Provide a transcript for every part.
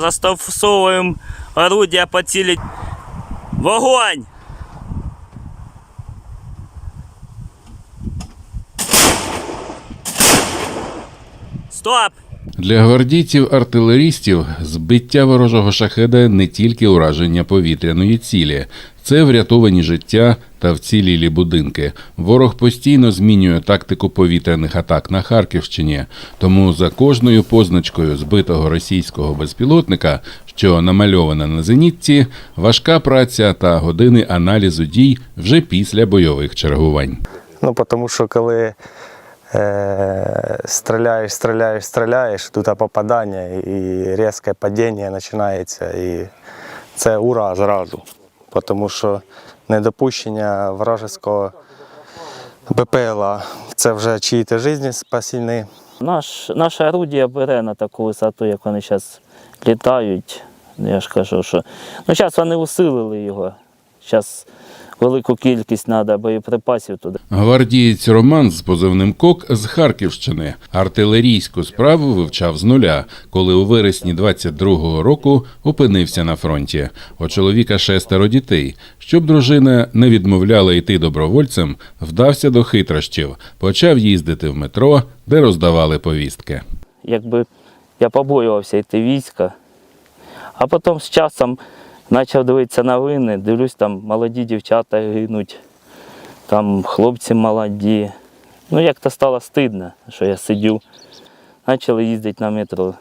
Застосовуємо орудия по цілі. Вогонь! Стоп! Для гвардійців-артилерістів збиття ворожого шахеда не тільки ураження повітряної цілі, це врятовані життя та вцілілі будинки. Ворог постійно змінює тактику повітряних атак на Харківщині. Тому за кожною позначкою збитого російського безпілотника, що намальована на зенітці, важка праця та години аналізу дій вже після бойових чергувань. Ну, тому що коли е, стріляєш, стріляєш, стріляєш, тут попадання і різке падіння починається. І це ура зразу. Тому що недопущення вражеського БПЛА це вже чиї-то життя спасільні. Наш, наше орудие бере на таку висоту, як вони зараз літають. Я ж кажу, що ну, зараз вони усилили його. Зараз велику кількість треба боєприпасів туди. Гвардієць Роман з позивним Кок з Харківщини артилерійську справу вивчав з нуля, коли у вересні 22-го року опинився на фронті. У чоловіка шестеро дітей. Щоб дружина не відмовляла йти добровольцем, вдався до хитрощів, почав їздити в метро, де роздавали повістки. Якби я побоювався йти війська, а потім з часом почав дивитися новини, дивлюсь, там молоді дівчата гинуть, там хлопці молоді. Ну, як-то стало стидно, що я сидів. Почали їздити на метро.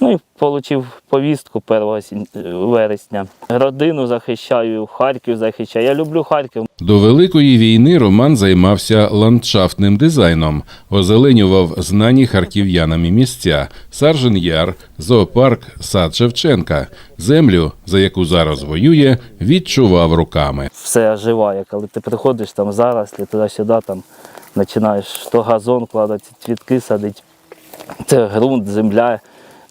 Ну і отримав повістку 1 вересня. Родину захищаю, Харків захищаю. Я люблю Харків. До Великої війни Роман займався ландшафтним дизайном, озеленював знані харків'янами місця Саржен Яр, зоопарк, сад Шевченка. Землю, за яку зараз воює, відчував руками. все оживає. Коли ти приходиш там зарослі, туди-сюди, там починаєш то газон кладати, цвітки садити. Це ґрунт, земля,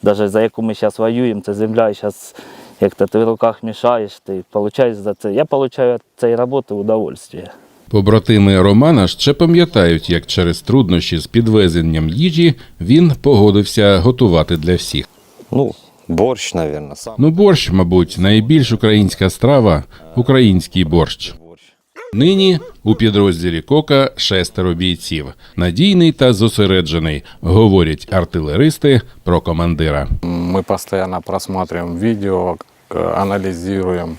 навіть за яку ми зараз воюємо, це земля, і зараз як то ти в руках мішаєш, ти получаєш за це. Я отримую від цієї роботи удовольствие. Побратими Романа ще пам'ятають, як через труднощі з підвезенням їжі він погодився готувати для всіх. Ну, борщ, наверное, сам Ну, борщ, мабуть, найбільш українська страва український борщ. Нині у підрозділі Кока шестеро бійців. Надійний та зосереджений, говорять артилеристи про командира. Мы постоянно просматриваем видео, к- анализируем,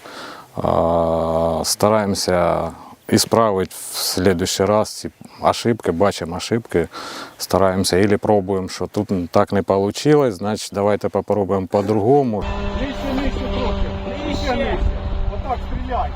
а, стараемся исправить в следующий раз ошибки, бачим ошибки, стараемся или пробуем, що тут так не получилось, значить давайте попробуємо по-другому. Нижче, нижче трохи. Нижче, нижче. Отак стріляй.